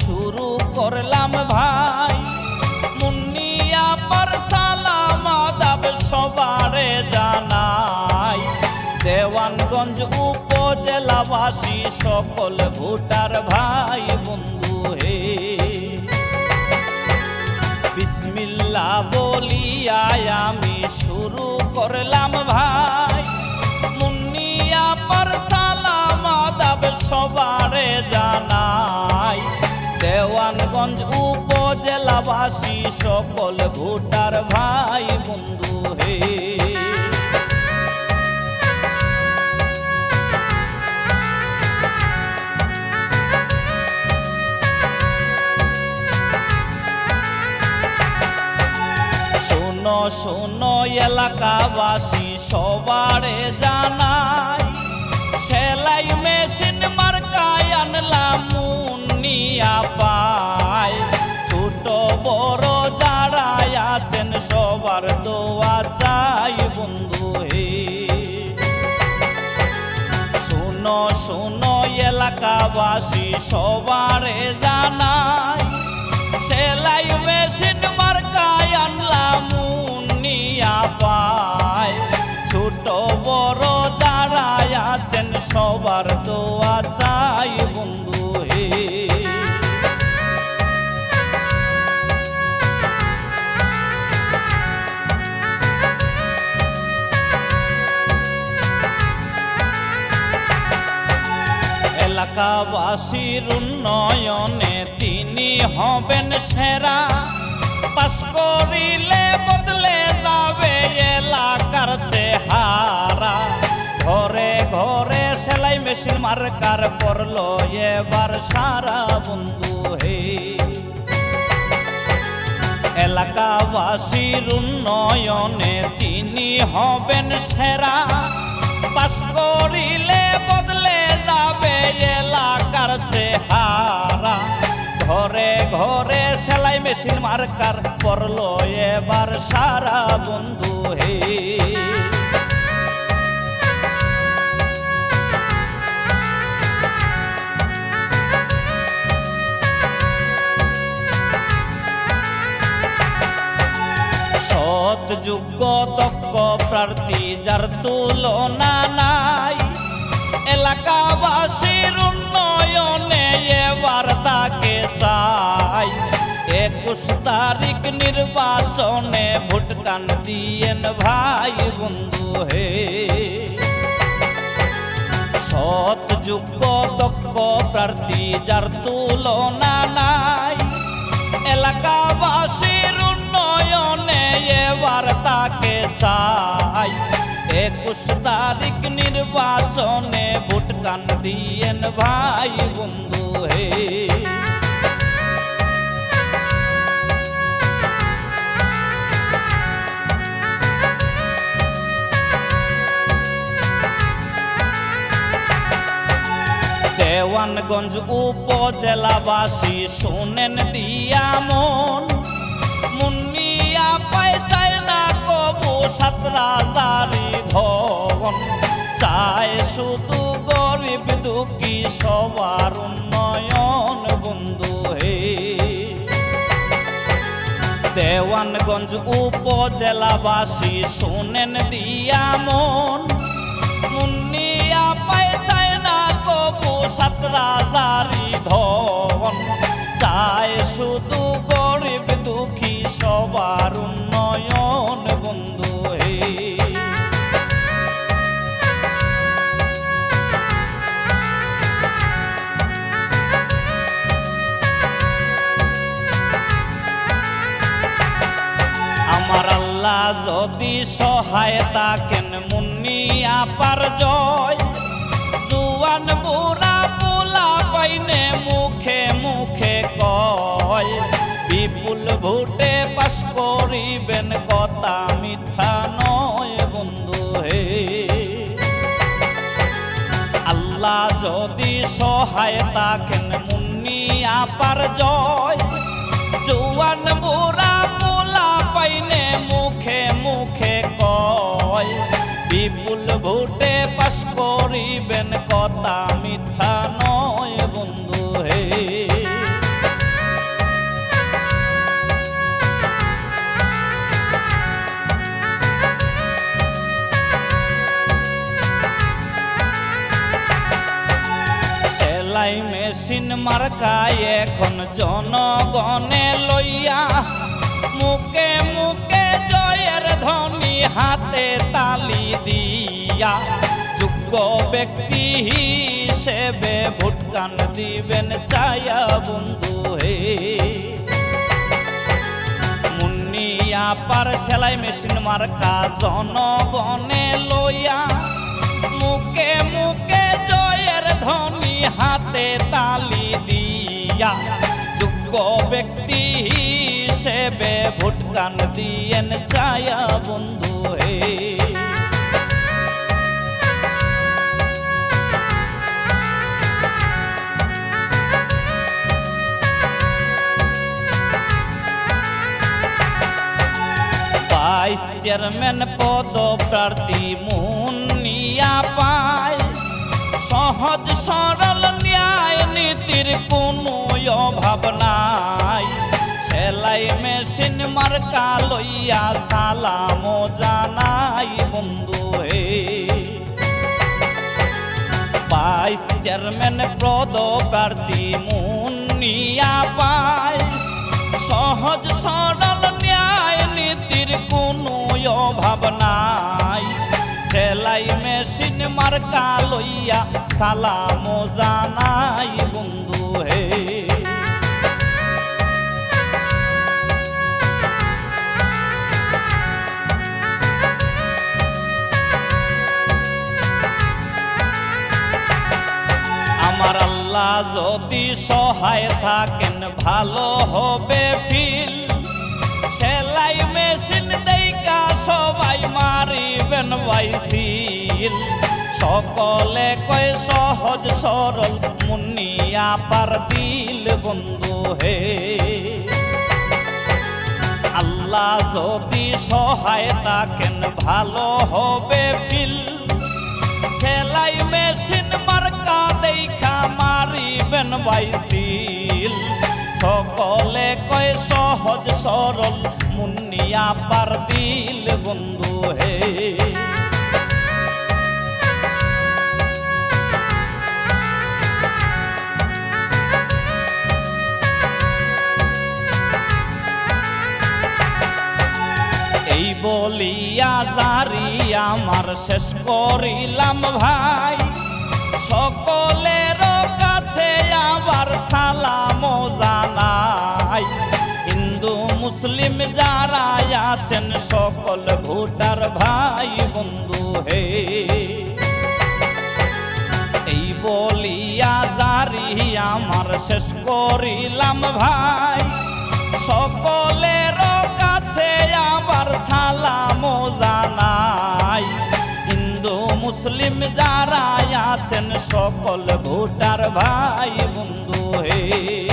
শুরু করলাম ভাই। মুন্নিয়া পর সালাম আদাব সবারে জানাই। দেওয়ানগঞ্জ উপজেলাবাসী সকল ভোটার ভাই, বন্ধু হে। বিসমিল্লা বলিয়ায় আমি শুরু করলাম ভাই। মুন্নিয়া পর সালাম আদাব সবারে জানাই। দেওয়ানগঞ্জ উপজেলাবাসী সকল ভোটার ভাই বন্ধু হে। শোনো এলাকাবাসী, সবারে জানাই, সেলাই মেশিন মার্কায় আনলাম মুন্নিয়া ছোট বড় যারা আছেন, সবার দোয়া চাই বন্ধু হে। শোনো শোনো, এলাকাবাসী, সবারে জানাই, সেলাই মেশিন মার্কায় আনলাম মুন্নিয়া পায়। ছোট বড় যারা আছেন, সবার দোয়া চাই এলাকাবাসীর উন্নয়নে তিনি হবেন সেরা। পাশ করিলে বদলে যাবে এলাকার চেহারা। ঘরে ঘরে সেলাই মেশিন মার্কার করল এবার সারা বন্ধু হে। এলাকাবাসীর উন্নয়নে তিনি হবেন সেরা। পাশ করিলে বদলে যাবে এলাকার চেহারা। ঘরে ঘরে সেলাই মেশিন মার্কার পড়ল এবার সারা বন্ধু হে। সৎ, যোগ্য, দক্ষ প্রার্থী যার তুলনা এলাকাবাসীর উন্নয়নে এবার তাকে চাই। একুশ তারিখ নির্বাচনে ভোট কান দিয়েন ভাই বন্ধু হে। সৎ যোগ্য দক্ষ প্রার্থী যার তুলনা নাই। এলাকাবাসীর নির্বাচনে ভোট কান দিয়েন ভাই বন্ধু হে দেওয়ানগঞ্জ উপজেলাবাসী শোনেন দিয়া মন মুন্নিয়া পায় চায় না শুধু গরিব দুঃখী, সবার উন্নয়ন বন্ধু হে। দেওয়ানগঞ্জ উপজেলাবাসী, শোনেন দিয়া মন। মুন্নিয়া পায় চায় না কবু সাতরা জারি ধন। চায় শুধু গরিব দুঃখী, সবার যদি সহায়তা কেন মুন্নিয়া পার জয়। জুয়ান বুড়া পোলা পাইনে মুখে মুখে কয়, বিপুল ভোটে পাশ করিবেন কথা মিথ্যা নয় বন্ধু হে। আল্লাহ যদি সহায়তা কেন মুন্নি পার জয়, জুয়ান বুড়া পাইনে মুখে মুখে কয়, বিপুল ভোটে পাশ করিবেন কথা মিথ্যা নয় বন্ধু হে। সেলাই মেশিন মার্কায় এখন জনগণে লইয়া মুখে মুখে জয়ের ধ্বনি হাতে তালি দিয়া। যোগ্য ব্যক্তি হিসেবে ভোটকান দিবেন চায়া বন্ধু হে। মুন্নিয়া পার সেলাই মেশিন মার্কা জনগণে লইয়া। মুখে মুখে জয়ের ধ্বনি হাতে তালি দিয়া। যোগ্য ব্যক্তি হিসেবে ভোটকান দিয়েন চায়া বন্ধু হে। ভাইস চেয়ারম্যান পদ প্রার্থী মুন্নিয়া পায়। সহজ সরল ন্যায় নীতির কোনো অভাব নাই। সেলাই মেশিন মার্কা লইয়া সালাম জানাই বন্ধু হে। ভাইস চেয়ারম্যান পদ প্রার্থী মুন্নিয়া পায়, সহজ সরল ন্যায় নীতির কোনো অভাব নাই। সেলাই মেশিন মার্কা লইয়া সালাম জানাই বন্ধু হে। আল্লাহ যদি সহায় থাকেন, ভালো হবে ফিল। সেলাই মেশিন দেইকা সবাই মারিবেন বাইসিল সকলে কয় সহজ সরল মুন্নিয়া পার দিল বন্ধু হে। আল্লাহ যদি সহায় থাকেন, ভালো হবে ফিল। সেলাই মেশিন মারিবেন বাইসিল। সকলে কয় সহজ সরল মুন্নিয়া পার দিল বন্ধু হে। বলিয়া জারি আমার শেষ করিলাম ভাই। সালাম জানাই হিন্দু মুসলিম যারা আছেন, সকল ভোটার ভাই বন্ধু হে। এই বলিয়া জারি আমার শেষ করিলাম ভাই। সকলের কাছে আবার সালাম জানাই হিন্দু মুসলিম যারা আছেন, সকল ভোটার ভাই বন্ধু হে।